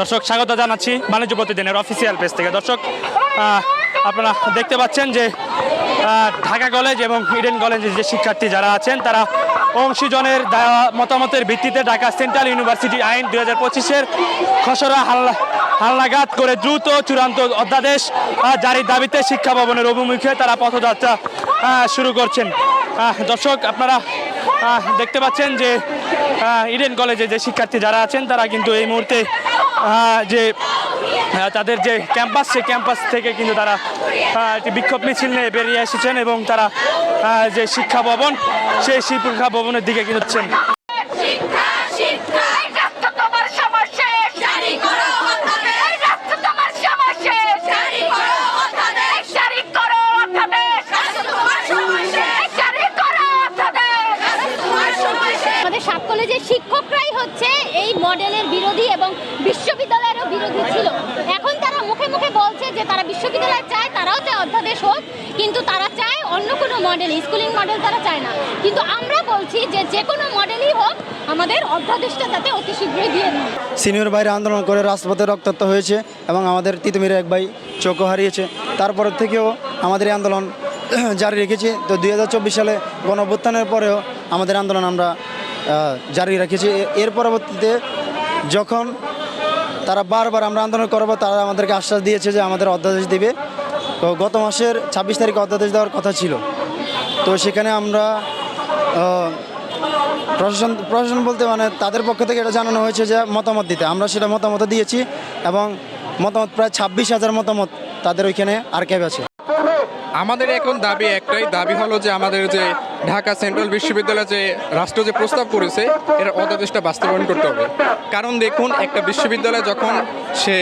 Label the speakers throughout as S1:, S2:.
S1: দর্শক, স্বাগত জানাচ্ছি বাণিজ্য প্রতিদিনের অফিসিয়াল পেজ থেকে। দর্শক আপনারা দেখতে পাচ্ছেন যে ঢাকা কলেজ এবং ইডেন কলেজের যে শিক্ষার্থী যারা আছেন, তারা অংশীজনের মতামতের ভিত্তিতে ঢাকা সেন্ট্রাল ইউনিভার্সিটি আইন দুই হাজার পঁচিশের খসড়া হাল্লা, হালনাগাদ করে দ্রুত চূড়ান্ত অধ্যাদেশ জারির দাবিতে শিক্ষা ভবনের অভিমুখে তারা পথযাত্রা শুরু করছেন। দর্শক, আপনারা দেখতে পাচ্ছেন যে ইডেন কলেজে যে শিক্ষার্থী যারা আছেন, তারা কিন্তু এই মুহূর্তে যে তাদের যে ক্যাম্পাস সেই ক্যাম্পাস থেকে কিন্তু তারা একটি বিক্ষোভ মিছিল নিয়ে বেরিয়ে এসেছেন এবং তারা যে শিক্ষা ভবন সেই শিক্ষা ভবনের দিকে কিন্তু হচ্ছেন।
S2: আমাদের সাত কলেজের হচ্ছে এই মডেলের বিরোধী এবং বিশ্ববিদ্যালয়েরও বিরোধী ছিল। এখন তারা মুখে মুখে বলছে যে তারা বিশ্ববিদ্যালয় চায়, তারাও চায় অধ্যাদেশ হোক, কিন্তু তারা চায় অন্য কোনো মডেল, স্কুলিং মডেল তারা চায় না। কিন্তু আমরা বলছি যে যে কোনো মডেলই হোক, আমাদের অধ্যাদেশটা যাতে অতি শীঘ্রই দিয়ে দিন
S3: সিনিয়র ভাইরা আন্দোলন করে রাজপথে রক্তাক্ত হয়েছে এবং আমাদের তিতুমির এক ভাই চোখও হারিয়েছে। তারপর থেকেও আমাদের আন্দোলন জারি রেখেছি। তো দুই হাজার চব্বিশ সালে গণ অভ্যুত্থানের পরেও আমাদের আন্দোলন আমরা জারি রেখেছি। এর পরবর্তীতে যখন তারা বারবার আমরা আন্দোলন করব, তারা আমাদেরকে আশ্বাস দিয়েছে যে আমাদের অধ্যাদেশ দিবে। তো গত মাসের ছাব্বিশ তারিখে অধ্যাদেশ দেওয়ার কথা ছিল। তো সেখানে আমরা প্রশাসন প্রশাসন বলতে মানে তাদের পক্ষ থেকে এটা জানানো হয়েছে যে মতামত দিতে। আমরা সেটা মতামত দিয়েছি এবং মতামত প্রায় ছাব্বিশ হাজার মতামত তাদের ওইখানে আর্কাইভ আছে।
S4: আমাদের এখন দাবি একটাই, দাবি হলো যে আমাদের যে ঢাকা সেন্ট্রাল বিশ্ববিদ্যালয় যে রাষ্ট্র যে প্রস্তাব করেছে, এর অধ্যাদেশটা বাস্তবায়ন করতে হবে। কারণ দেখুন, একটা বিশ্ববিদ্যালয় যখন সে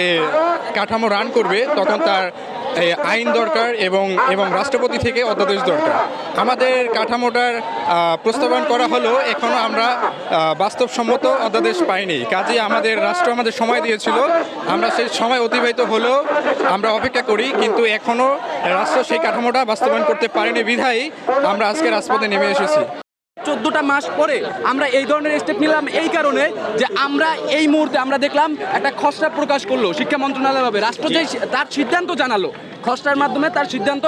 S4: কাঠামো রান করবে, তখন তার আইন দরকার এবং এবং রাষ্ট্রপতি থেকে অধ্যাদেশ দরকার। আমাদের কাঠামোটার প্রস্তাবন করা হলো এখনও আমরা বাস্তবসম্মত অধ্যাদেশ পাইনি। কাজে আমাদের রাষ্ট্র আমাদের সময় দিয়েছিল। আমরা সেই সময় অতিবাহিত হলেও আমরা অপেক্ষা করি, কিন্তু এখনও রাষ্ট্র সেই কাঠামোটা বাস্তবায়ন করতে পারেনি বিধায়। আমরা আজকে রাজপথে নেমে এসেছি।
S5: চোদ্দটা মাস পরে আমরা এই ধরনের স্টেপ নিলাম এই কারণে যে আমরা এই মুহূর্তে আমরা দেখলাম একটা খসড়া প্রকাশ করল শিক্ষা মন্ত্রণালয় হবে রাষ্ট্র যে তার সিদ্ধান্ত জানালো। খসড়ার মাধ্যমে তার সিদ্ধান্ত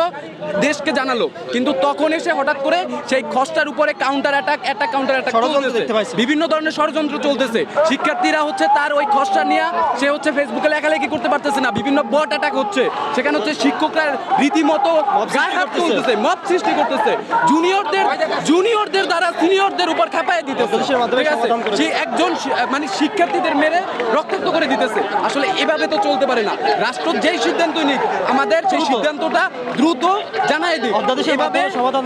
S5: দেশকে জানালো। কিন্তু তখন এসে হঠাৎ করে সেই খসড়ার উপরে counter attack attack counter attack বিভিন্ন ধরনের ষড়যন্ত্র চলতেছে। শিক্ষার্থীরা হচ্ছে তার ওই খসড়া নিয়ে সে হচ্ছে ফেসবুকে লেখালেখি করতে পারতেছে না। বিভিন্ন বট অ্যাটাক হচ্ছে। সেখানে হচ্ছে শিক্ষকরা রীতিমতো তুলতেছে মব সৃষ্টি করতেছে। জুনিয়রদের জুনিয়রদের দ্বারা সিনিয়রদের উপর খেপায় দিতেছে। ঠিক আছে? সে একজন মানে শিক্ষার্থীদের মেরে রক্তাক্ত করে দিতেছে। আসলে এভাবে তো চলতে পারে না। রাষ্ট্র যেই সিদ্ধান্তই নিক আমাদের সেই সিদ্ধান্তটা দ্রুত জানাই দিই। এভাবে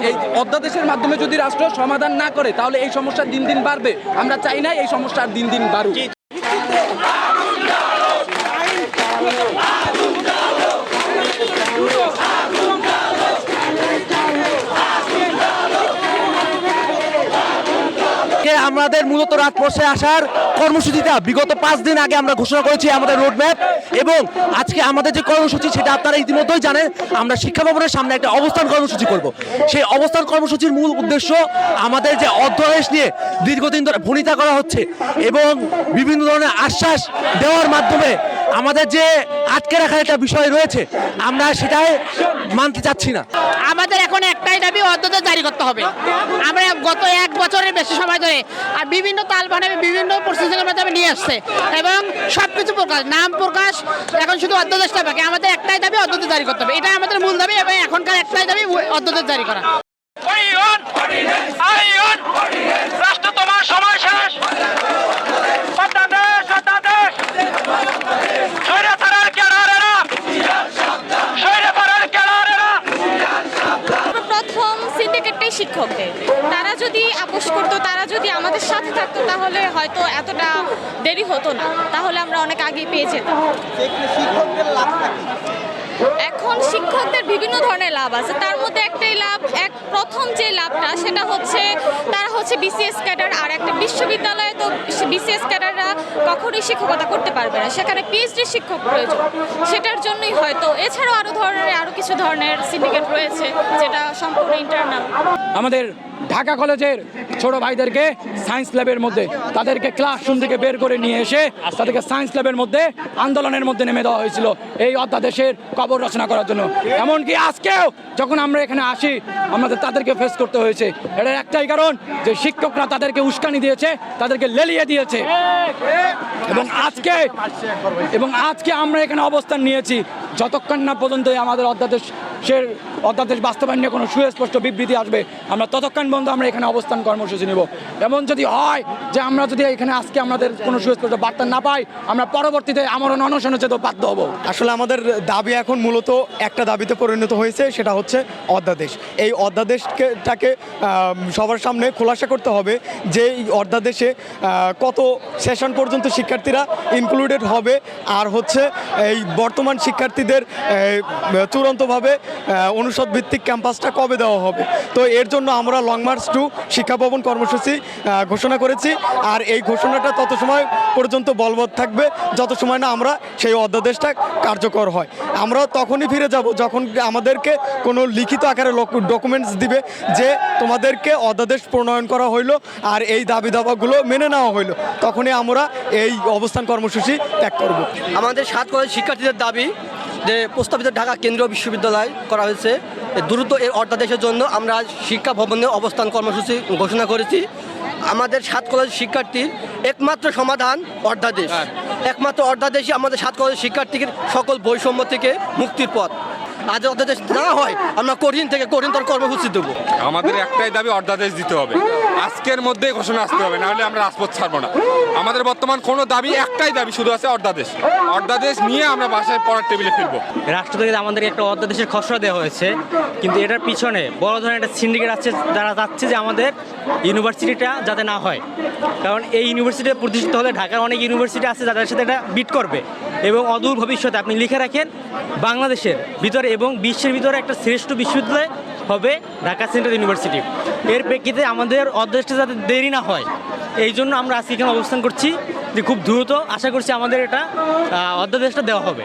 S5: এই অধ্যাদেশের মাধ্যমে যদি রাষ্ট্র সমাধান না করে তাহলে এই সমস্যা দিন দিন বাড়বে। আমরা চাই না এই সমস্যা দিন দিন বাড়ুক।
S6: আমাদের মূলত রাজপথে আসার কর্মসূচিটা বিগত পাঁচ দিন আগে আমরা ঘোষণা করেছি আমাদের রোডম্যাপ এবং আজকে আমাদের যে কর্মসূচি সেটা আপনারা ইতিমধ্যেই জানেন, আমরা শিক্ষা ভবনের সামনে একটা অবস্থান কর্মসূচি করব। সেই অবস্থান কর্মসূচির মূল উদ্দেশ্য আমাদের যে অধ্যাদেশ নিয়ে দীর্ঘদিন ধরে ভনিতা করা হচ্ছে এবং বিভিন্ন ধরনের আশ্বাস দেওয়ার মাধ্যমে আমাদের যে আটকে রাখার একটা বিষয় রয়েছে, আমরা সেটাই মানতে চাচ্ছি না।
S7: আমাদের এখন একটাই দাবি অধ্যাদেশ জারি করতে হবে। আমরা গত এক বছরের বেশি সময় ধরে আর বিভিন্ন তাল বিভিন্ন প্রসেসিংয়ের মাধ্যমে নিয়ে আসছে এবং সব কিছু প্রকাশ, নাম প্রকাশ, এখন শুধু অধ্যাদেশটা বাকি। আমাদের একটাই দাবি অধ্যাদেশ জারি করতে হবে। এটাই আমাদের মূল দাবি এবং এখনকার একটাই দাবি অধ্যাদেশ জারি করা।
S1: রাষ্ট্র তোমার সময় শেষ অধ্যাদেশ অধ্যাদেশ স্বৈরাচারের ক্যাডারেরা স্বৈরাচারের ক্যাডারেরা
S2: প্রথম সিন্ডিকেটটাই শিক্ষকদের। তারা যদি আপোষ করতো, তারা যদি আমাদের সাথে থাকতো, তাহলে হয়তো এতটা দেরি হতো না। তাহলে আমরা অনেক আগে পেয়ে যেতাম। এখন শিক্ষকদের বিভিন্ন ধরনের লাভ আছে। তার মধ্যে একটাই লাভ, এক প্রথম যে লাভটা সেটা হচ্ছে তারা হচ্ছে বিসিএস ক্যাডার আর একটা বিশ্ববিদ্যালয়ে তো বিসিএস ক্যাডাররা কখনোই শিক্ষকতা করতে পারবে না। সেখানে পিএইচডি শিক্ষক প্রয়োজন। সেটার জন্যই হয়তো। এছাড়াও আরও ধরনের আরও কিছু ধরনের সিন্ডিকেট রয়েছে, যেটা সম্পূর্ণ ইন্টারনাল
S5: আমাদের ঢাকা কলেজের
S8: ছোট ভাইদেরকে সায়েন্স ল্যাবের মধ্যে, তাদেরকে ক্লাসরুম থেকে বের করে নিয়ে এসে তাদেরকে সায়েন্স ল্যাবের মধ্যে আন্দোলনের মধ্যে নেমে দেওয়া হয়েছিল এই অধ্যাদেশের কবর রচনা করার জন্য। এমনকি আজকেও যখন আমরা এখানে আসি, আমাদের তাদেরকে ফেস করতে হয়েছে। এটার একটাই কারণ যে শিক্ষকরা তাদেরকে উস্কানি দিয়েছে, তাদেরকে লেলিয়ে দিয়েছে। এবং আজকে এবং আজকে আমরা এখানে অবস্থান নিয়েছি। যতক্ষণ না পর্যন্ত আমাদের অধ্যাদেশের, অধ্যাদেশ বাস্তবায়ন নিয়ে কোনো সুস্পষ্ট বিবৃতি আসবে, আমরা ততক্ষণ পর্যন্ত আমরা এখানে অবস্থান কর্মসূচি নেব। এমন যদি হয় যে আমরা যদি এখানে আজকে আমাদের কোনো সুস্পষ্ট বার্তা না পাই, আমরা পরবর্তীতে আমরণ অনশনে যেতে বাধ্য হব।
S9: আসলে আমাদের দাবি এখন মূলত একটা দাবিতে পরিণত হয়েছে, সেটা হচ্ছে অধ্যাদেশ। এই অধ্যাদেশকে টাকে সবার সামনে খোলাসা করতে হবে যে এই অধ্যাদেশে কত সেশন পর্যন্ত শিক্ষার্থীরা ইনক্লুডেড হবে, আর হচ্ছে এই বর্তমান শিক্ষার্থীদের চূড়ান্তভাবে অনুষদ ভিত্তিক ক্যাম্পাসটা কবে দেওয়া হবে? তো এর জন্য আমরা লং মার্চ টু শিক্ষা ভবন কর্মসূচি ঘোষণা করেছি। আর এই ঘোষণাটা তত সময় পর্যন্ত বলবৎ থাকবে, যত সময় না আমরা সেই অধ্যাদেশটা কার্যকর হয়। আমরা তখনই ফিরে যাব যখন আমাদেরকে কোনো লিখিত আকারে ডকুমেন্টস দিবে যে তোমাদেরকে অধ্যাদেশ প্রণয়ন করা হইল আর এই দাবি দাবাগুলো মেনে নেওয়া হইল। তখনই আমরা এই অবস্থান কর্মসূচি ত্যাগ করব।
S10: আমাদের সাত কলেজ শিক্ষার্থীদের দাবি যে প্রস্তাবিত ঢাকা কেন্দ্রীয় বিশ্ববিদ্যালয় করা হয়েছে দ্রুত এর অর্ধাদেশের জন্য আমরা শিক্ষা ভবনে অবস্থান কর্মসূচি ঘোষণা করেছি। আমাদের সাত কলেজ শিক্ষার্থীর একমাত্র সমাধান অর্ধাদেশ একমাত্র অর্ধাদেশই আমাদের সাত কলেজ শিক্ষার্থীর সকল বৈষম্য থেকে মুক্তির পথ। আজ অর্ধাদেশ না হয় আমরা কঠিন থেকে কঠিনতর কর্মসূচি দেবো।
S11: আমাদের একটাই দাবি অর্ধাদেশ দিতে হবে। আজকের মধ্যে ঘোষণা আসতে হবে নাহলে আমরা রাজপথ ছাড়বো না। আমাদের বর্তমান কোনো দাবি একটাই দাবি শুধু আছে অর্ধাদেশ অর্ধাদেশ নিয়ে আমরা বাসায় পড়ার টেবিলে ফিরবো।
S12: রাষ্ট্র থেকে আমাদের একটা অধ্যাদেশের খসড়া দেওয়া হয়েছে কিন্তু এটার পিছনে বড় ধরনের একটা সিন্ডিকেট আছে যারা যাচ্ছে যে আমাদের ইউনিভার্সিটিটা যাতে না হয়। কারণ এই ইউনিভার্সিটি প্রতিষ্ঠিত হলে ঢাকার অনেক ইউনিভার্সিটি আছে যাদের সাথে এটা বিট করবে। এবং অদূর ভবিষ্যতে আপনি লিখে রাখেন, বাংলাদেশের ভিতরে এবং বিশ্বের ভিতরে একটা শ্রেষ্ঠ বিশ্ববিদ্যালয় হবে ঢাকা সেন্ট্রাল ইউনিভার্সিটি। এর প্রেক্ষিতে আমাদের অধ্যাদেশটা যাতে দেরি না হয়, এই জন্য আমরা আজকে এখানে অবস্থান করছি যে খুব দ্রুত আশা করছি আমাদের এটা অধ্যাদেশটা দেওয়া হবে।